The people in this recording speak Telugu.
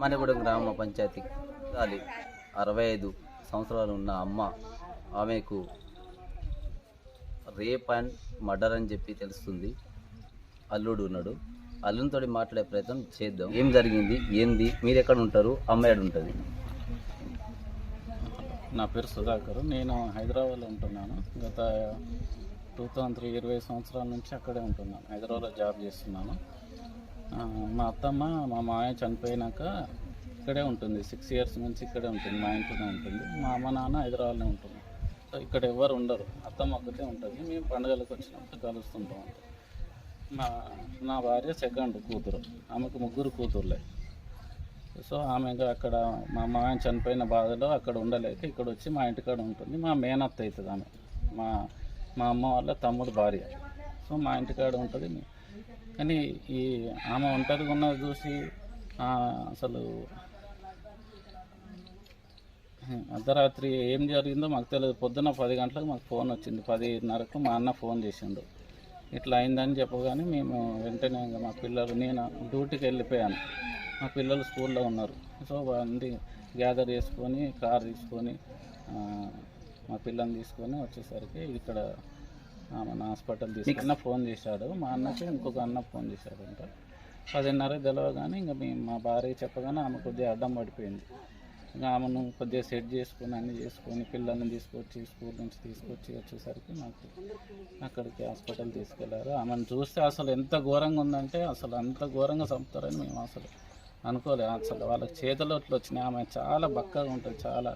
మణిగూడెం గ్రామ పంచాయతీ గాలి అరవై ఐదు సంవత్సరాలు ఉన్న అమ్మ ఆమెకు రేప్ అండ్ మర్డర్ అని చెప్పి తెలుస్తుంది. అల్లుడు ఉన్నాడు. అల్లునితో మాట్లాడే ప్రయత్నం చేద్దాం. ఏం జరిగింది? ఏంది? మీరు ఎక్కడ ఉంటారు అమ్మాయి ఉంటుంది? నా పేరు సుధాకర్. నేను హైదరాబాద్లో ఉంటున్నాను. గత టూ థౌజండ్ త్రీ ఇరవై సంవత్సరాల నుంచి అక్కడే ఉంటున్నాను. హైదరాబాద్లో జాబ్ చేస్తున్నాను. మా అత్తమ్మ మా మాయ చనిపోయినాక ఇక్కడే ఉంటుంది. సిక్స్ ఇయర్స్ నుంచి ఇక్కడే ఉంటుంది. మా ఇంట్లోనే ఉంటుంది. మా అమ్మ నాన్న హైదరాబాద్లో ఉంటుంది సో ఇక్కడ ఎవరు ఉండరు. అత్తమ్మ ఒక్కతే ఉంటుంది. మేము పండుగలకు వచ్చినప్పుడు కలుస్తుంటాం మా నా భార్య సెకండ్ కూతురు. ఆమెకు ముగ్గురు కూతుర్లే. సో ఆమె అక్కడ మా మామయ్య చనిపోయిన బాధలో అక్కడ ఉండలేక ఇక్కడ వచ్చి మా ఇంటికాడ ఉంటుంది. మా మేనత్త అవుతుంది ఆమె. మా మా అమ్మ వాళ్ళ తమ్ముడు భార్య. సో మా ఇంటికాడ ఉంటుంది. కానీ ఈ ఆమె ఒంటరిగా ఉన్నది చూసి అసలు అర్ధరాత్రి ఏం జరిగిందో మాకు తెలియదు. పొద్దున్న పది గంటలకు మాకు ఫోన్ వచ్చింది. పదిన్నరకు మా అన్న ఫోన్ చేసిండు. ఇట్లా అయిందని చెప్పగానే మేము వెంటనే మా పిల్లలు నేను డ్యూటీకి వెళ్ళిపోయాను. మా పిల్లలు స్కూల్లో ఉన్నారు. సో వాళ్ళని గ్యాదర్ చేసుకొని కార్ తీసుకొని మా పిల్లల్ని తీసుకొని వచ్చేసరికి ఇక్కడ మన హాస్పిటల్ తీసుకున్న ఫోన్ చేశాడు. మా అన్నకి ఇంకొక అన్న ఫోన్ చేశాడు అంట పదిన్నర తెలవగానే ఇంకా మేము మా భార్య చెప్పగానే ఆమె కొద్దిగా అడ్డం పడిపోయింది. ఇంకా ఆమెను కొద్దిగా సెట్ చేసుకొని అన్నీ చేసుకొని పిల్లల్ని తీసుకొచ్చి స్కూల్ నుంచి తీసుకొచ్చి వచ్చేసరికి నాకు అక్కడికి హాస్పిటల్ తీసుకెళ్ళారు. ఆమెను చూస్తే అసలు ఎంత ఘోరంగా ఉందంటే అసలు అంత ఘోరంగా చంపుతారని మేము అసలు అనుకోలేదు. అసలు వాళ్ళకి చేతులు అట్లా వచ్చినాయి ఆమె చాలా బక్కగా ఉంటుంది చాలా